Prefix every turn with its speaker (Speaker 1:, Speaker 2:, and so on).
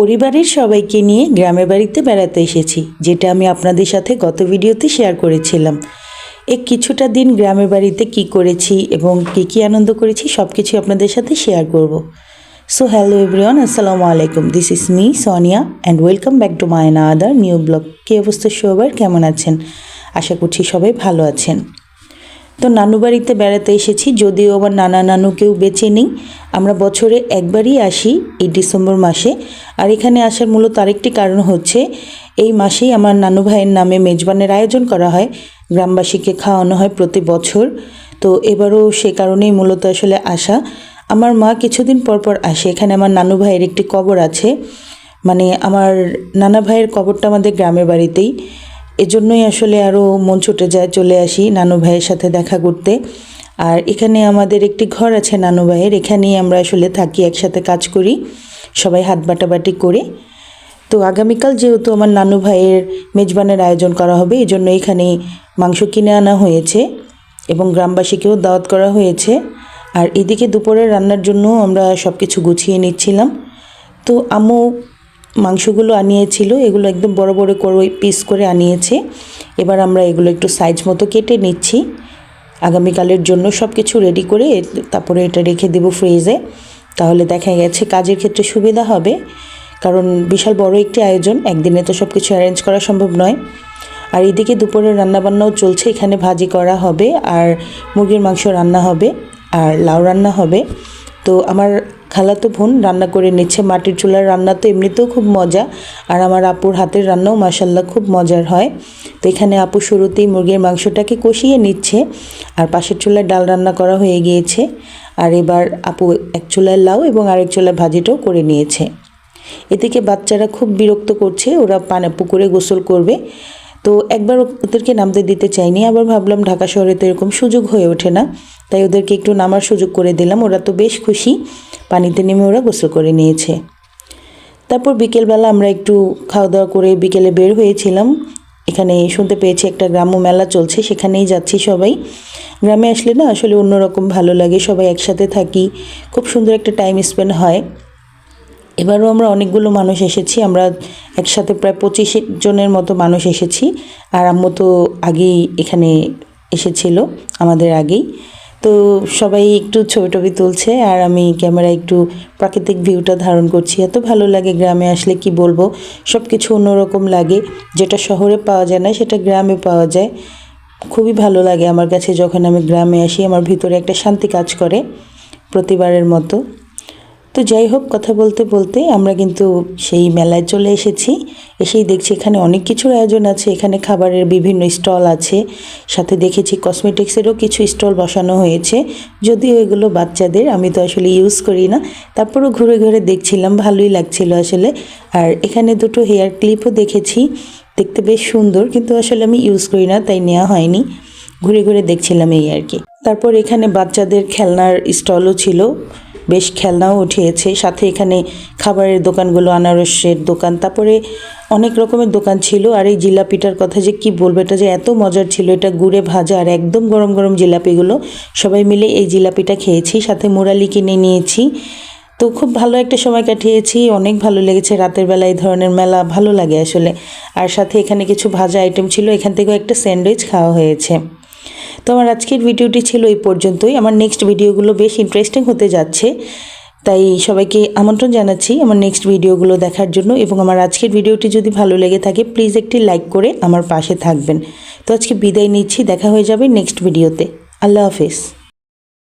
Speaker 1: পরিবারের সবাইকে নিয়ে গ্রামের বাড়িতে বেড়াতে এসেছি, যেটা আমি আপনাদের সাথে গত ভিডিওতে শেয়ার করেছিলাম। এ কিছুটা দিন গ্রামের বাড়িতে কি করেছি এবং কী কী আনন্দ করেছি সব কিছু আপনাদের সাথে শেয়ার করব। সো হ্যালো এভরিওয়ান আসসালামু আলাইকুম। This is me Sonia and welcome back to my other new blog কী অবস্থা সবার? কেমন আছেন? আশা করছি সবাই ভালো আছেন। তো নানু বাড়িতে বেড়াতে এসেছি, যদিও আবার নানা নানু কেউ বেঁচে নেই। আমরা বছরে একবারই আসি এই ডিসেম্বর মাসে। আর এখানে আসার মূলত আরেকটি কারণ হচ্ছে, এই মাসেই আমার নানু ভাইয়ের নামে মেজবানের আয়োজন করা হয়। গ্রামবাসীকে খাওয়ানো হয় প্রতি বছর। তো এবারও সে কারণেই মূলত আসলে আসা। আমার মা কিছুদিন পর পর আসে। এখানে আমার নানু ভাইয়ের একটি কবর আছে। মানে আমার নানা ভাইয়ের কবরটা আমাদের গ্রামের বাড়িতেই। এজন্যই আসলে আরও মন ছুটে যায় চলে আসি নানু ভাইয়ের সাথে দেখা করতে। আর এখানে আমাদের একটি ঘর আছে নানু ভাইয়ের, এখানেই আমরা আসলে থাকি, একসাথে কাজ করি, সবাই হাত বাটাবাটি করে। তো আগামীকাল যেহেতু আমার নানু ভাইয়ের মেজবানের আয়োজন করা হবে এই জন্য এখানে মাংস কিনে আনা হয়েছে এবং গ্রামবাসীকেও দাওয়াত করা হয়েছে। আর এদিকে দুপুরে রান্নার জন্য আমরা সব কিছু গুছিয়ে নিচ্ছিলাম। তো আম্মু মাংসগুলো আনিয়েছিল, এগুলো একদম বড় বড় করে পিস করে আনিয়েছে। এবার আমরা এগুলো একটু সাইজ মতো কেটে নিচ্ছি। আগামীকালের জন্য সব কিছু রেডি করে তারপরে এটা রেখে দেব ফ্রিজে তাহলে দেখা গেছে কাজের ক্ষেত্রে সুবিধা হবে, কারণ বিশাল বড় একটি আয়োজন, একদিনে তো সব কিছু অ্যারেঞ্জ করা সম্ভব নয়। আর এদিকে দুপুরে রান্নাবান্নাও চলছে, এখানে ভাজি করা হবে, আর মুরগির মাংস রান্না হবে, আর লাউ রান্না হবে। তো আমার খালাতো বোন রান্না করে নিচ্ছে। মাটির চুলার রান্না তো এমনিতেও খুব মজা। আর আমার আপুর হাতের রান্নাও মাসাল্লাহ খুব মজার হয়। তো এখানে আপু শুরুতেই মুরগির মাংসটাকে কষিয়ে নিচ্ছে। আর পাশের চুলায় ডাল রান্না করা হয়ে গিয়েছে। আর এবার আপু এক চুলায় লাউ এবং আরেক চুলায় ভাজিটাও করে নিয়েছে। এদিকে বাচ্চারা খুব বিরক্ত করছে। ওরা পানে পুকুরে গোসল করবে। তো একবার ওদেরকে নামতে দিতে চাইনি, আবার ভাবলাম ঢাকা শহরে তো এরকম সুযোগ হয়ে ওঠে না। তাই ওদেরকে একটু নামার সুযোগ করে দিলাম। ওরা তো বেশ খুশি। পানিতে নেমে ওরা গোসল করে নিয়েছে। তারপর বিকেলবেলা আমরা একটু খাওয়া দাওয়া করে বিকেলে বের হয়েছিলাম। এখানে শুনতে পেয়েছি একটা গ্রাম্য মেলা চলছে, সেখানেই যাচ্ছি সবাই। গ্রামে আসলে না, আসলে অন্যরকম ভালো লাগে। সবাই একসাথে থাকি। খুব সুন্দর একটা টাইম স্পেন্ড হয়। এবারও আমরা অনেকগুলো মানুষ এসেছি, আমরা একসাথে প্রায় পঁচিশ জনের মতো মানুষ এসেছি। আর আম্মু তো আগেই এখানে এসেছিল, আমাদের আগেই। তো সবাই একটু ছবি টবি তুলছে, আর আমি ক্যামেরা একটু প্রাকৃতিক ভিউটা ধারণ করছি। এত ভালো লাগে গ্রামে আসলে কি বলব? সব কিছু অন্যরকম লাগে। যেটা শহরে পাওয়া যায় না, সেটা গ্রামে পাওয়া যায়। খুবই ভালো লাগে আমার কাছে যখন আমি গ্রামে আসি, আমার ভিতরে একটা শান্তি কাজ করে প্রতিবারের মতো। তো যাই হোক, কথা বলতে বলতে আমরা কিন্তু সেই মেলায় চলে এসেছি। এসেই দেখছি এখানে অনেক কিছুর আয়োজন আছে। এখানে খাবারের বিভিন্ন স্টল আছে। সাথে দেখেছি কসমেটিক্সেরও কিছু স্টল বসানো হয়েছে। যদিও এগুলো বাচ্চাদের, আমি তো আসলে ইউজ করি না। তারপরও ঘুরে ঘুরে দেখছিলাম, ভালোই লাগছিল আসলে। আর এখানে দুটো হেয়ার ক্লিপও দেখেছি। দেখতে বেশ সুন্দর, কিন্তু আসলে আমি ইউজ করি না, তাই নেওয়া হয়নি। ঘুরে ঘুরে দেখছিলাম এই আর কি। তারপর এখানে বাচ্চাদের খেলনার স্টলও ছিল। বেশ খেলনাও উঠিয়েছে। সাথে এখানে খাবারের দোকানগুলো, আনারসের দোকান, তারপরে অনেক রকমের দোকান ছিল। আর এই জিলাপিটার কথা যে কি বলব, এটা যে এত মজার ছিল, এটা গুড়ে ভাজা আর একদম গরম গরম জিলাপিগুলো। সবাই মিলে এই জিলাপিটা খেয়েছি, সাথে মুরালি কিনে নিয়েছি। তো খুব ভালো একটা সময় কাটিয়েছি, অনেক ভালো লেগেছে। রাতের বেলা এই ধরনের মেলা ভালো লাগে আসলে। আর সাথে এখানে কিছু ভাজা আইটেম ছিল, এখান থেকেও একটা স্যান্ডউইচ খাওয়া হয়েছে। তো আমার আজকের ভিডিওটি ছিল এই পর্যন্তই। আমার নেক্সট ভিডিওগুলো বেশ ইন্টারেস্টিং হতে যাচ্ছে। তাই সবাইকে আমন্ত্রণ জানাচ্ছি আমার নেক্সট ভিডিওগুলো দেখার জন্য এবং আমার আজকের ভিডিওটি যদি ভালো লেগে থাকে প্লিজ একটি লাইক করে আমার পাশে থাকবেন। তো আজকে বিদায় নিচ্ছি, দেখা হয়ে যাবে নেক্সট ভিডিওতে। আল্লাহ হাফেজ।